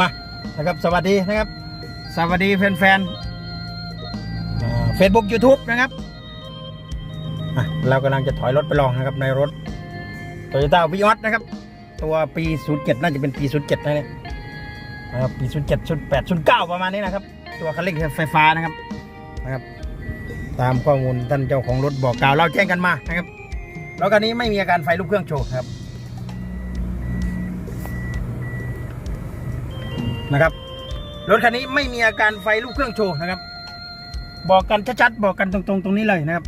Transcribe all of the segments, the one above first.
มานะครับสวัสดีนะครับ สวัสดีแฟนๆเฟซบุ๊กยูทูบนะครับเรากำลังจะถอยรถไปลองนะครับในรถโตโยต้าวีออสนะครับ ตัวปี 07 น่าจะเป็นปี 07 นะเนี่ยนะครับปี 07 08 09 ประมาณนี้นะครับ ตัวคันเร่งไฟฟ้านะครับนะครับ ตามข้อมูลท่านเจ้าของรถบอกกล่าวเราแจ้งกันมานะครับรถคันนี้ไม่มีอาการไฟลุกเครื่องโชว์ครับ นะครับ รถคันนี้ไม่มีอาการไฟลุกเครื่องโชว์นะครับ บอกกันชัดๆบอกกันตรงๆ ตรงนี้เลยนะครับ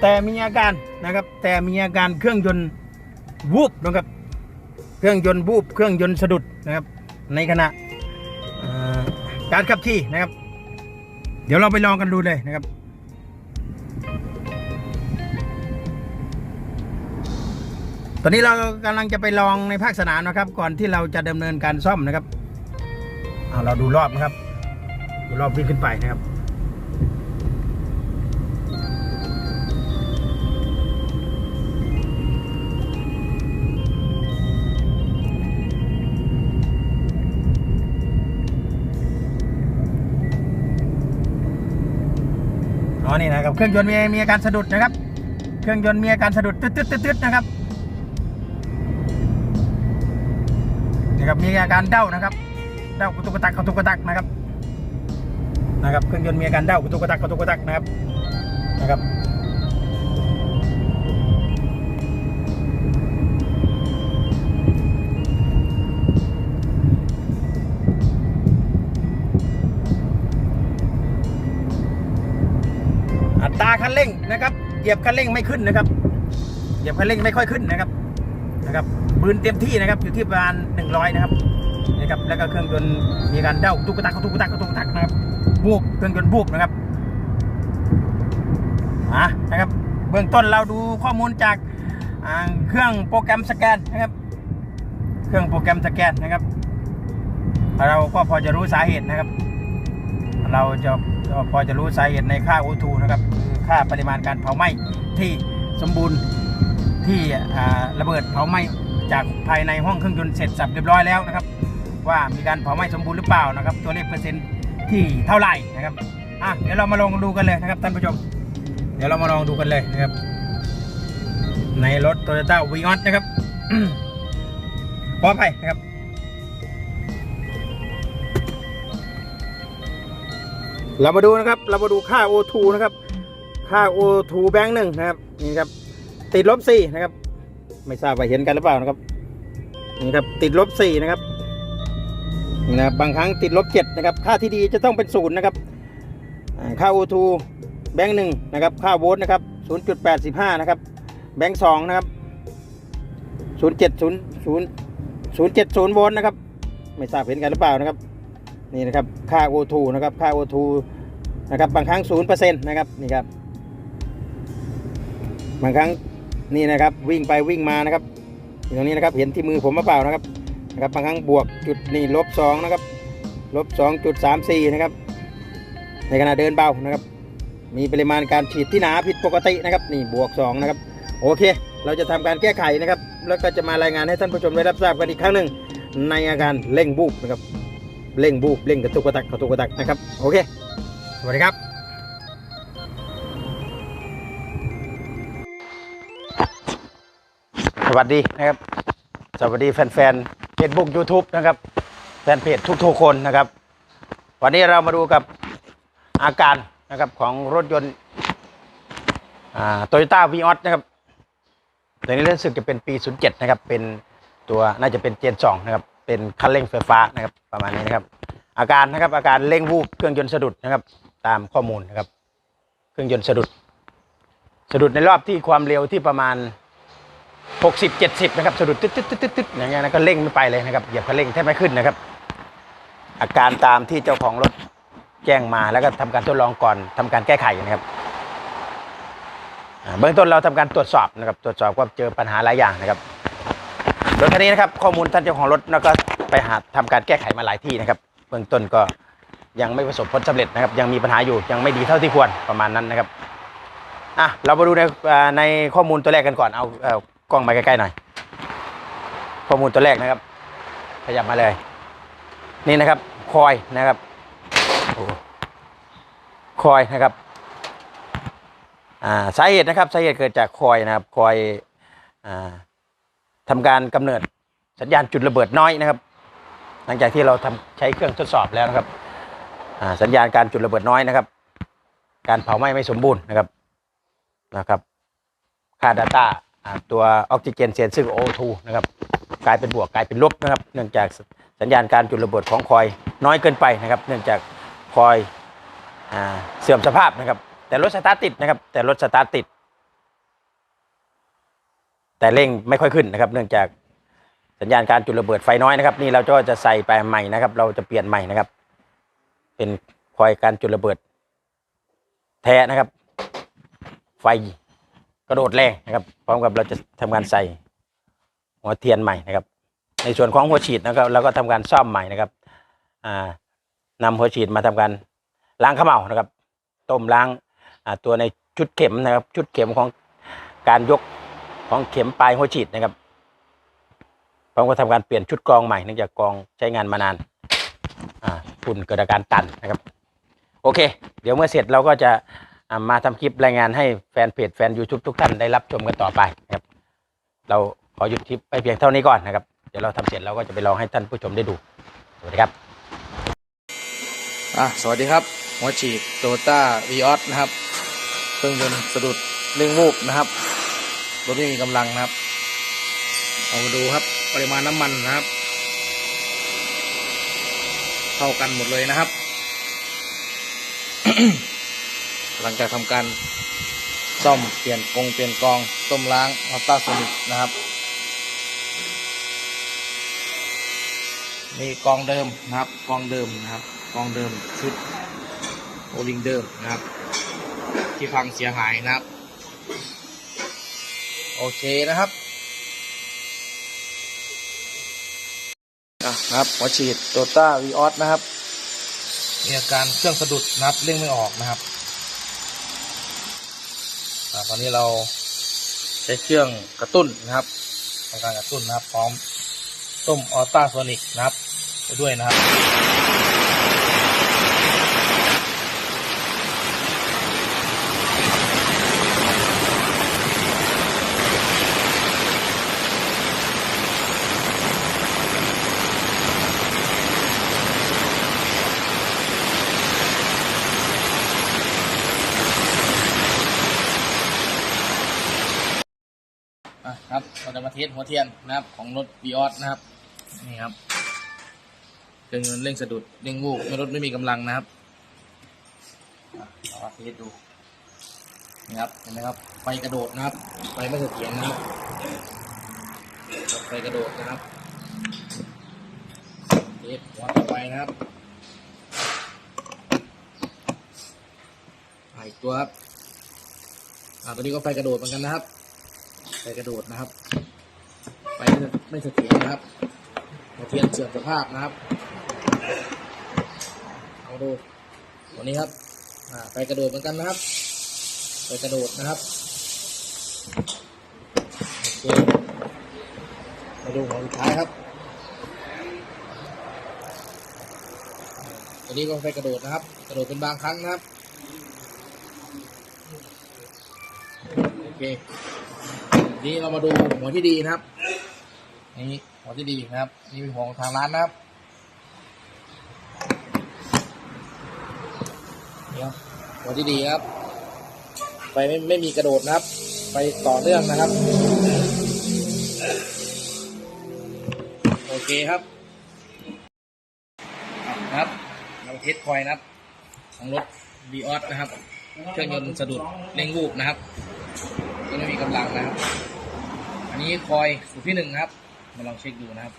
แต่มีอาการนะครับ แต่มีอาการเครื่องยนต์วูบนะครับ เครื่องยนต์วูบเครื่องยนต์สะดุดนะครับ ในขณะการขับขี่นะครับ เดี๋ยวเราไปลองกันดูเลยนะครับตอนนี้เรากำลังจะไปลองในภาคสนามนะครับ ก่อนที่เราจะดำเนินการซ่อมนะครับ เอาเราดูรอบนะครับดูรอบวิ่งขึ้นไปนะครับอ๋อนี่นะครับเครื่องยนต์มีมีอาการสะดุดนะครับ เครื่องยนต์มีอาการสะดุดตึ๊ดตึ๊ดตึ๊ดตึ๊ดนะครับนะครับมีอาการเด้านะครับ เด้ากระตุกกระตักกระตุกกระตักนะครับนะครับเครื่องยนต์มีอาการเด้ากระตุกกระตักกระตุกกระตักนะครับนะครับอัตราคันเร่งนะครับเหยียบคันเร่งไม่ขึ้นนะครับเหยียบคันเร่งไม่ค่อยขึ้นนะครับนะครับปืนเต็มที่นะครับอยู่ที่ประมาณ100นะครับ นะครับ แล้วก็เครื่องยนต์มีการเด้าตุกกระตักตุกกระตักตุกกตักนะครับบูบเครื่องยนต์บูบนะครับอะนะครับ เบื้องต้นเราดูข้อมูลจากเครื่องโปรแกรมสแกนนะครับ เครื่องโปรแกรมสแกนนะครับ เราก็พอจะรู้สาเหตุนะครับ เราจะพอจะรู้สาเหตุในค่า O2 นะครับค่าปริมาณการเผาไหม้ที่สมบูรณ์ที่ระเบิดเผาไหม้จากภายในห้องเครื่องยนต์เสร็จสับเรียบร้อยแล้วนะครับ ว่ามีการเผาไหม้สมบูรณ์หรือเปล่านะครับ ตัวเลขเปอร์เซ็นต์ที่เท่าไหร่นะครับอะเดี๋ยวเรามาลองดูกันเลยนะครับท่านผู้ชม เดี๋ยวเรามาลองดูกันเลยนะครับ ในรถ Toyota v ีออสนะครับขออภัยนะครับเรามาดูนะครับ เรามาดูค่า O2 นะครับ ค่า O2 แบงค์หนึ่งนะครับ นี่ครับ ติดลบสี่นะครับ ไม่ทราบว่าเห็นกันหรือเปล่านะครับ นี่ครับ ติดลบสี่นะครับ นะครับบางครั้งติดลบเจ็ดนะครับค่าที่ดีจะต้องเป็นศูนย์นะครับอ่าค่า O2 แบงค์หนึ่งนะครับค่าโวลต์นะครับศูนย์จุดแปดสิบห้านะครับแบงค์สองนะครับศูนย์เจ็ดศูนย์ศูนย์ศูนย์เจ็ดศูนย์โวลต์นะครับไม่ทราบเห็นกันหรือเปล่านะครับนี่นะครับค่า O2 นะครับค่า O2 นะครับบางครั้ง0%นะครับนี่ครับบางครั้งนี่นะครับวิ่งไปวิ่งมานะครับอยู่ตรงนี้นะครับเห็นที่มือผมมาเปล่านะครับ นะครับบางครั้งบวกจุดนี่ลบสองนะครับลบสองจุดสามสี่นะครับ ในขณะเดินเบานะครับ มีปริมาณการฉีดที่หนาผิดปกตินะครับ นี่บวกสองนะครับ โอเค เราจะทำการแก้ไขนะครับ แล้วก็จะมารายงานให้ท่านผู้ชมได้รับทราบกันอีกครั้งหนึ่งในอาการเร่งบูบนะครับเร่งบูบเร่งกระตุกกระตักกระตุกกระตักนะครับโอเค สวัสดีครับสวัสดีนะครับ สวัสดีแฟนๆ เฟซบุ๊กยูทูบนะครับแฟนเพจทุกๆคนนะครับ วันนี้เรามาดูกับอาการนะครับของรถยนต์โตโยต้าวีออสนะครับตัวนี้รู้สึกจะเป็นปี 07 นะครับ เป็นตัวน่าจะเป็นเจน2นะครับ เป็นคันเร่งไฟฟ้านะครับ ประมาณนี้นะครับ อาการนะครับอาการเร่งวูบเครื่องยนต์สะดุดนะครับ ตามข้อมูลนะครับ เครื่องยนต์สะดุด สะดุดในรอบที่ความเร็วที่ประมาณ 60 70 นะครับสะดุดตึ๊ดตึ๊ดตึ๊ดตึ๊ดอย่างเงี้ยนะก็เร่งไม่ไปเลยนะครับเหยียบคันเร่งแทบไม่ขึ้นนะครับ อาการตามที่เจ้าของรถแจ้งมาแล้วก็ทำการทดลองก่อนทำการแก้ไขนะครับเบื้องต้นเราทำการตรวจสอบนะครับ ตรวจสอบว่าเจอปัญหาหลายอย่างนะครับรถคันนี้นะครับข้อมูลท่านเจ้าของรถแล้วก็ไปหาทำการแก้ไขมาหลายที่นะครับ เบื้องต้นก็ยังไม่ประสบผลสำเร็จนะครับ ยังมีปัญหาอยู่ยังไม่ดีเท่าที่ควรประมาณนั้นนะครับอะเรามาดูในในข้อมูลตัวแรกกันก่อนเอาเอา กล้องมาใกล้ๆหน่อยข้อมูลตัวแรกนะครับ ขยับมาเลย นี่นะครับ คอยนะครับคอยนะครับอ่าสาเหตุนะครับสาเหตุเกิดจากคอยนะครับคอยอ่าทำการกำเนิดสัญญาณจุดระเบิดน้อยนะครับ หลังจากที่เราทำใช้เครื่องทดสอบแล้วนะครับอ่าสัญญาณการจุดระเบิดน้อยนะครับ การเผาไหม้ไม่สมบูรณ์นะครับนะครับค่า Data อ่า ตัวออกซิเจนเซนซึ่ง O2 นะครับกลายเป็นบวกกลายเป็นลบนะครับ เนื่องจากสัญญาณการจุดระเบิดของคอยน้อยเกินไปนะครับ เนื่องจากคอยอเสื่อมสภาพนะครับ แต่รถสตาร์ทติดนะครับ แต่รถสตาร์ทติด แต่เร่งไม่ค่อยขึ้นนะครับ เนื่องจากสัญญาณการจุดระเบิดไฟน้อยนะครับ นี่เราก็จะใส่ไปใหม่นะครับ เราจะเปลี่ยนใหม่นะครับ เป็นคอยการจุดระเบิดแท้นะครับ ไฟ กระโดดแรงนะครับ พร้อมกับเราจะทำการใส่หัวเทียนใหม่นะครับ ในส่วนของหัวฉีดนะครับเราก็ทำการซ่อมใหม่นะครับอ่านำหัวฉีดมาทำการล้างเขม่านะครับ ต้มล้างอ่าตัวในชุดเข็มนะครับ ชุดเข็มของการยกของเข็มปลายหัวฉีดนะครับพร้อมกับทำการเปลี่ยนชุดกรองใหม่เนื่องจากกรองใช้งานมานานอ่าฝุ่นเกิดอาการตันนะครับ โอเค เดี๋ยวเมื่อเสร็จเราก็จะ มาทำคลิปรายงานให้แฟนเพจแฟน YouTube ทุกท่านได้รับชมกันต่อไปนะครับ เราขอหยุดคลิปไปเพียงเท่านี้ก่อนนะครับ เดี๋ยวเราทำเสร็จเราก็จะไปลองให้ท่านผู้ชมได้ดู สวัสดีครับอะสวัสดีครับ หัวฉีดโตต้าวีออสนะครับเครื่องยนต์สะดุดเร่งวูบนะครับรถไม่มีกำลังนะครับ เอามาดูครับ ปริมาณน้ำมันนะครับ เท่ากันหมดเลยนะครับ หลังจากทำการซ่อมเปลี่ยนกงเปลี่ยนกองต้มล้างอัลตราโซนิกนะครับมีกองเดิมนะครับกองเดิมนะครับกองเดิมชุดโอลิงเดิมนะครับ ที่พังเสียหายนะครับ โอเคนะครับนะครับหัวฉีดโตต้าวีออสนะครับมีอาการเครื่องสะดุดนะครับเร่งไม่ออกนะครับ ตอนนี้เราใช้เครื่องกระตุ้นนะครับทำการกระตุ้นนะครับพร้อมต้มออต้าโซนิกนะครับไปด้วยนะครับ อะครับเราจะมาเทสหัวเทียนนะครับ ของรถวีออสนะครับ นี่ครับเครื่องยนต์เร่งสะดุดเร่งวูบรถไม่มีกำลังนะครับเรามาเทสดูนี่ครับเห็นไหมครับไฟกระโดดนะครับไฟไม่เสถียรนะครับไฟกระโดดนะครับเทสหัวต่อไปนะครับอะอีกตัวครับอ่าตัวนี้ก็ไฟกระโดดเหมือนกันนะครับ ไฟกระโดดนะครับไฟไม่เสถียรนะครับหัวเทียนเสื่อมสภาพนะครับ เอาดูตัวนี้ครับไฟกระโดดเหมือนกันนะครับไฟกระโดดนะครับมาดูหัวสุดท้ายครับ ตัวนี้ก็ไฟกระโดดนะครับ กระโดดเป็นบางครั้งนะครับ โอเค นี่เรามาดูหัวที่ดีนะครับ นี่หัวที่ดีนะครับ นี่เป็นหัวของทางร้านนะครับนี่ครับหัวที่ดีครับไฟไม่ไม่มีกระโดดนะครับไฟต่อเนื่องนะครับ โอเคครับนะครับเราเทสคอยนะครับ ของรถ v ีออสนะครับ เครื่องยนต์สะดุดเร่งวูบนะครับ ก็ไม่มีกำลังนะครับ อันนี้คอยสูตรที่หนึ่งนะครับ มาลองเช็คดูนะครับ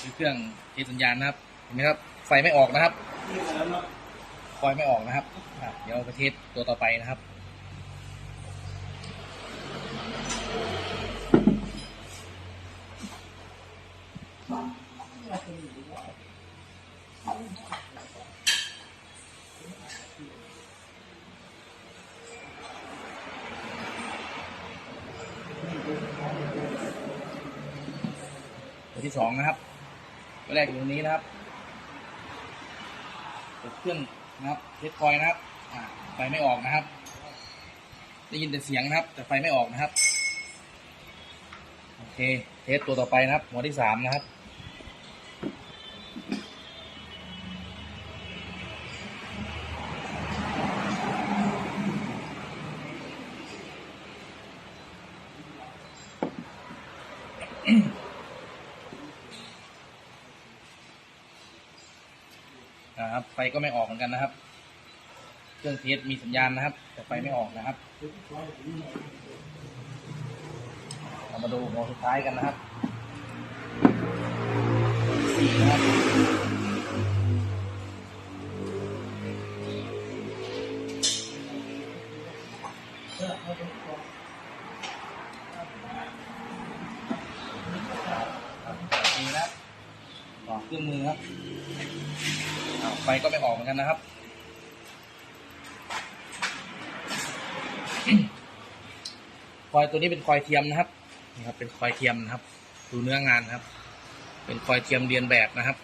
คือเครื่องเทสัญญาณนะครับเห็นไหมครับไฟไม่ออกนะครับคอยไม่ออกนะครับ เดี๋ยวไปเทสตัวต่อไปนะครับ สองนะครับตัวแรกอยู่ตรงนี้นะครับเปิดเครื่องนะครับเทสคอยนะครับอ่าไฟไม่ออกนะครับ ได้ยินแต่เสียงนะครับ แต่ไฟไม่ออกนะครับ โอเค เทสตัวต่อไปนะครับหัวที่สามนะครับ นะครับ ไฟ ก็ไม่ออกเหมือนกันนะครับ เครื่องเทสมีสัญญาณนะครับ แต่ไฟไม่ออกนะครับ เรามาดูหัวสุดท้ายกันนะครับสี่นะครับ กันนะครับ คอยตัวนี้เป็นคอยเทียมนะครับนี่ครับ เป็นคอยเทียมนะครับ ดูเนื้องานครับ เป็นคอยเทียมเรียนแบบนะครับ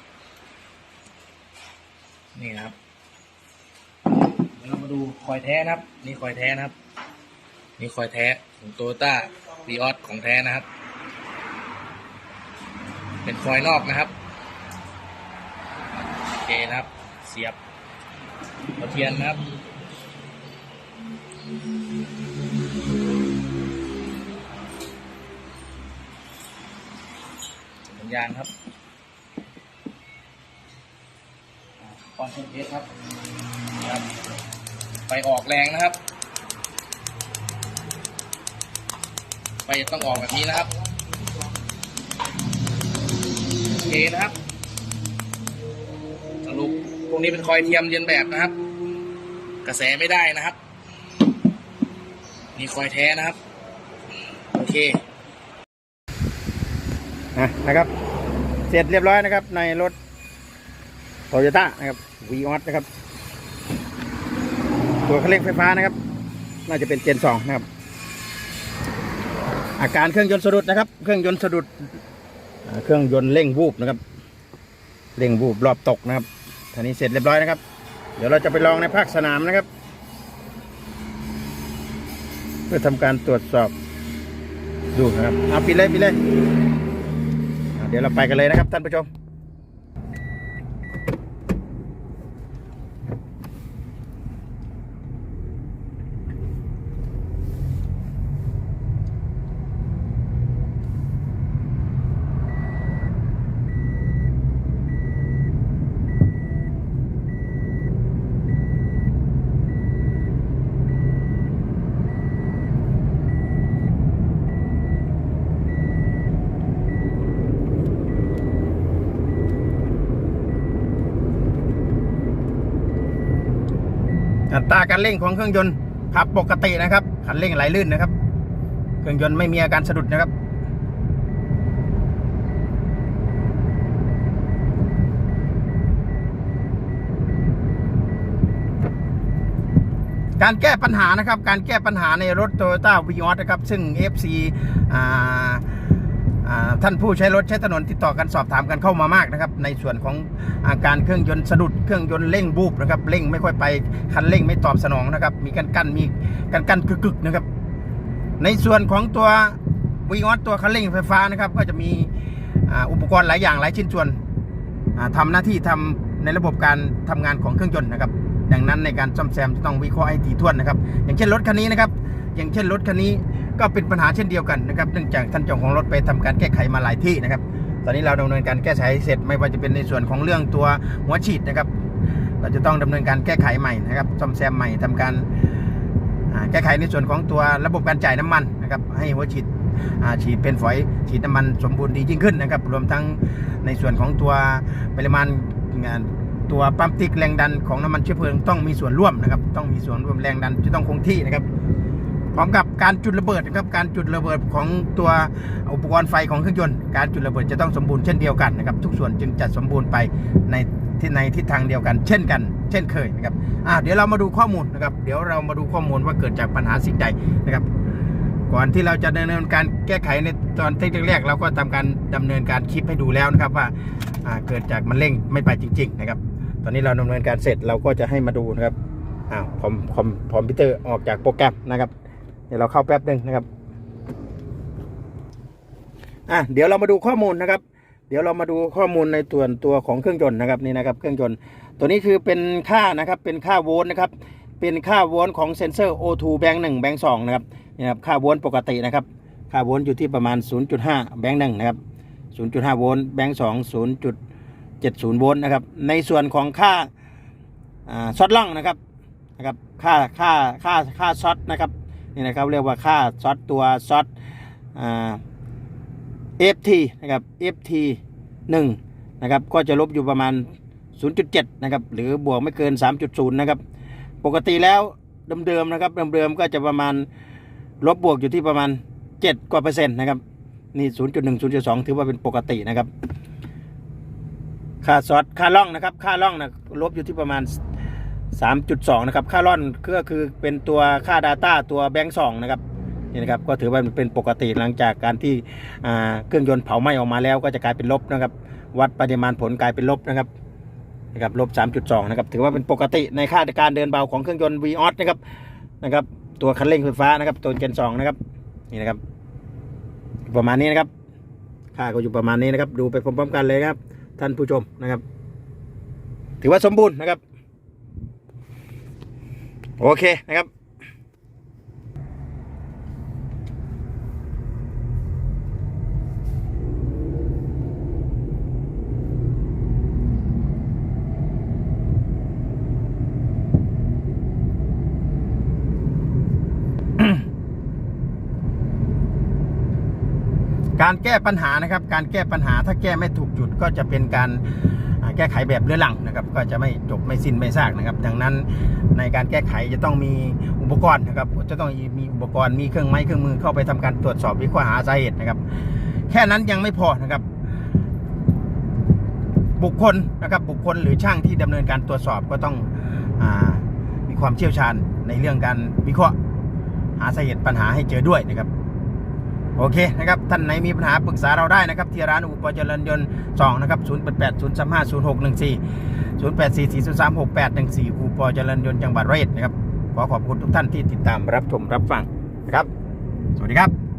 นี่นะครับเดี๋ยวเรามาดูคอยแท้นะครับ นี่คอยแท้นะครับ นี่คอยแท้ของโตโยต้าวีออสของแท้นะครับ เป็นคอยนอกนะครับ โอเคนะครับ เสียบ หัวเทียนนะครับสัญญาณครับคอนเทนต์ครับครับไปออกแรงนะครับไปต้องออกแบบนี้นะครับโอเคนะครับสรุป พวกนี้เป็นคอยเทียมเรียนแบบนะครับ กระแสไม่ได้นะครับ นี่คอยแท้นะครับ โอเคอะนะครับ เสร็จเรียบร้อยนะครับ ในรถโตโยต้านะครับวีออสนะครับ ตัวเครื่องไฟฟ้านะครับ น่าจะเป็นเจนสองนะครับ อาการเครื่องยนต์สะดุดนะครับ เครื่องยนต์สะดุด เครื่องยนต์เร่งวูบนะครับ เร่งวูบรอบตกนะครับ ท่านี้เสร็จเรียบร้อยนะครับ เดี๋ยวเราจะไปลองในภาคสนามนะครับ เพื่อทำการตรวจสอบดูนะครับเอาปิดเลยปิดเลย เดี๋ยวเราไปกันเลยนะครับท่านผู้ชม ตราการเร่งของเครื่องยนต์ขับปกตินะครับคันเร่งไหลลื่นนะครับ เครื่องยนต์ไม่มีอาการสะดุดนะครับการแก้ปัญหานะครับ การแก้ปัญหาในรถ Toyota v ีออนะครับ ซึ่ง FC อ่า ท่านผู้ใช้รถใช้ถนนติดต่อกันสอบถามกันเข้ามามากนะครับ ในส่วนของอาการเครื่องยนต์สะดุดเครื่องยนต์เร่งบูบนะครับเร่งไม่ค่อยไปคันเร่งไม่ตอบสนองนะครับ มีกันกั้นมีกันกั้นกึกๆนะครับ ในส่วนของตัววีออตัวคันเร่งไฟฟ้านะครับ ก็จะมีอุปกรณ์หลายอย่างหลายชิ้นส่วนอ่าทำหน้าที่ทำในระบบการทำงานของเครื่องยนต์นะครับ ดังนั้นในการซ่อมแซมจะต้องวิเคราะห์ให้ถี่ถ้วนนะครับ อย่างเช่นรถคันนี้นะครับ อย่างเช่นรถคันนี้ก็เป็นปัญหาเช่นเดียวกันนะครับเนื่องจากท่านเจ้าของรถไปทำการแก้ไขมาหลายที่นะครับ ตอนนี้เราดำเนินการแก้ไขเสร็จไม่ว่าจะเป็นในส่วนของเรื่องตัวหัวฉีดนะครับ เราจะต้องดำเนินการแก้ไขใหม่นะครับซ่อมแซมใหม่ทำการแก้ไขในส่วนของตัวระบบการจ่ายน้ำมันนะครับให้หัวฉีดฉีดเป็นฝอยฉีดน้ำมันสมบูรณ์ดียิ่งขึ้นนะครับ รวมทั้งในส่วนของตัวปริมาณงานตัวปั๊มติ๊กแรงดันของน้ำมันเชื้อเพลิงต้องมีส่วนร่วมนะครับ ต้องมีส่วนร่วมแรงดันจะต้องคงที่นะครับ พร้อมกับการจุดระเบิดนะครับการจุดระเบิดของตัวอุปกรณ์ไฟของเครื่องยนต์การจุดระเบิดจะต้องสมบูรณ์เช่นเดียวกันนะครับทุกส่วนจึงจะสมบูรณ์ไปในที่ในทิศทางเดียวกันเช่นกัน เช่นเคยนะครับอ่าเดี๋ยวเรามาดูข้อมูลนะครับเดี๋ยวเรามาดูข้อมูลว่าเกิดจากปัญหาสิ่งใดนะครับก่อนที่เราจะดำเนินการแก้ไขในตอนแรกๆเราก็ทำการดำเนินการคลิปให้ดูแล้วนะครับว่าเกิดจากมันเร่งไม่ไปจริง ๆ นะครับ ตอนนี้เราดำเนินการเสร็จเราก็จะให้มาดูนะครับอ้าวคอมคอมคอมพิวเตอร์ออกจากโปรแกรมนะครับ ดี๋ยวเราเข้าแป๊บหนึ่งนะครับอะเดี๋ยวเรามาดูข้อมูลนะครับ เดี๋ยวเรามาดูข้อมูลในส่วนตัวของเครื่องยนต์นะครับนี่นะครับ เครื่องยนต์ตัวนี้คือเป็นค่านะครับเป็นค่าโวลต์นะครับเป็นค่าโวลต์ของเซนเซอร์ O2 แบงค์1แบงค์2นะครับนี่ครับค่าโวลต์ปกตินะครับค่าโวลต์อยู่ที่ประมาณ 0.5 แบงค์1นะครับ 0.5 โวลต์แบงค์2 0.70 โวลต์นะครับในส่วนของค่าอ่าช็อตล่องนะครับนะครับค่าค่าค่าค่าช็อตนะครับ นี่นะครับเรียกว่าค่าช็อตตัวช็อตเอ่า FT นะครับ FT 1นะครับก็จะลบอยู่ประมาณ 0.7 นะครับ หรือบวกไม่เกิน 3.0 นะครับ ปกติแล้วเดิมๆนะครับเดิมๆก็จะประมาณลบบวกอยู่ที่ประมาณ 7 กว่าเปอร์เซ็นต์นะครับ นี่ 0.1 0.2 ถือว่าเป็นปกตินะครับ ค่าซอสค่าล่องนะครับ ค่าล่องนะลบอยู่ที่ประมาณ 3.2 นะครับ ค่าล่อนก็คือเป็นตัวค่า Data ตัวแบงค์2นะครับนี่นะครับก็ถือว่าเป็นปกติหลังจากการที่เครื่องยนต์เผาไหม้ออกมาแล้ว ก็จะกลายเป็นลบนะครับ วัดปริมาณผลกลายเป็นลบนะครับนะครับลบ 3.2 นะครับ ถือว่าเป็นปกติในค่าการเดินเบาของเครื่องยนต์ v ีออสนะครับนะครับตัวคันเร่งไฟฟ้านะครับตัวเจน2นะครับนี่นะครับ ประมาณนี้นะครับ ค่าก็อยู่ประมาณนี้นะครับ ดูไปพร้อมๆกันเลยครับ ท่านผู้ชมนะครับ ถือว่าสมบูรณ์นะครับ โอเคนะครับ การแก้ปัญหานะครับ การแก้ปัญหาถ้าแก้ไม่ถูกจุดก็จะเป็นการ แก้ไขแบบเรื้อรังนะครับก็จะไม่จบไม่สิ้นไม่ซากนะครับ ดังนั้นในการแก้ไขจะต้องมีอุปกรณ์นะครับจะต้องมีอุปกรณ์มีเครื่องไม้เครื่องมือเข้าไปทำการตรวจสอบวิเคราะห์หาสาเหตุนะครับ แค่นั้นยังไม่พอนะครับบุคคลนะครับบุคคลหรือช่างที่ดำเนินการตรวจสอบก็ต้องอมีความเชี่ยวชาญในเรื่องการวิเคราะห์ หาสาเหตุปัญหาให้เจอด้วยนะครับ โอเคนะครับท่านไหนมีปัญหาปรึกษาเราได้นะครับที่ร้านอุปกรณ์เจรัญยนต์2นะครับ0 8 8 0 3 5 0 6 1 4 0 8 4 4 0 3 6 8 1 4อุปกรณ์เจรัญยนต์จังหวัดระยเอ็ดนะครับขอขอบคุณทุกท่านที่ติดตามรับชมรับฟังนะครับ สวัสดีครับ